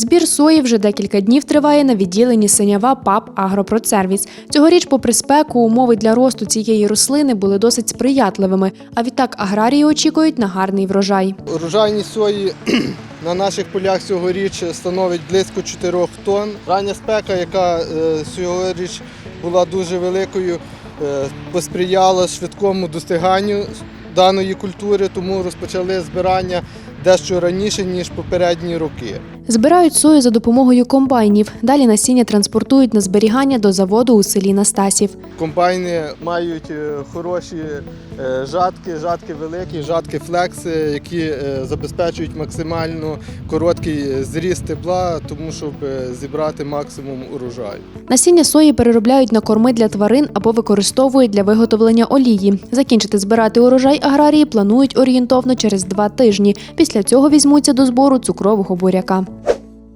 Збір сої вже декілька днів триває на відділенні Синява ПАП Агропродсервіс. Цьогоріч, попри спеку, умови для росту цієї рослини були досить сприятливими. А відтак аграрії очікують на гарний врожай. Урожайність сої на наших полях цьогоріч становить близько 4 тонн. Рання спека, яка е, цьогоріч була дуже великою, е, посприяла швидкому достиганню даної культури, тому розпочали збирання дещо раніше, ніж попередні роки. Збирають сою за допомогою комбайнів. Далі насіння транспортують на зберігання до заводу у селі Настасів. Комбайни мають е, хороші е, жатки, жатки великі, жатки флекси, які е, забезпечують максимально короткий зріст тепла, тому щоб зібрати максимум урожаю. Насіння сої переробляють на корми для тварин або використовують для виготовлення олії. Закінчити збирати урожай аграрії планують орієнтовно через два тижні. Після цього візьмуться до збору цукрового буряка.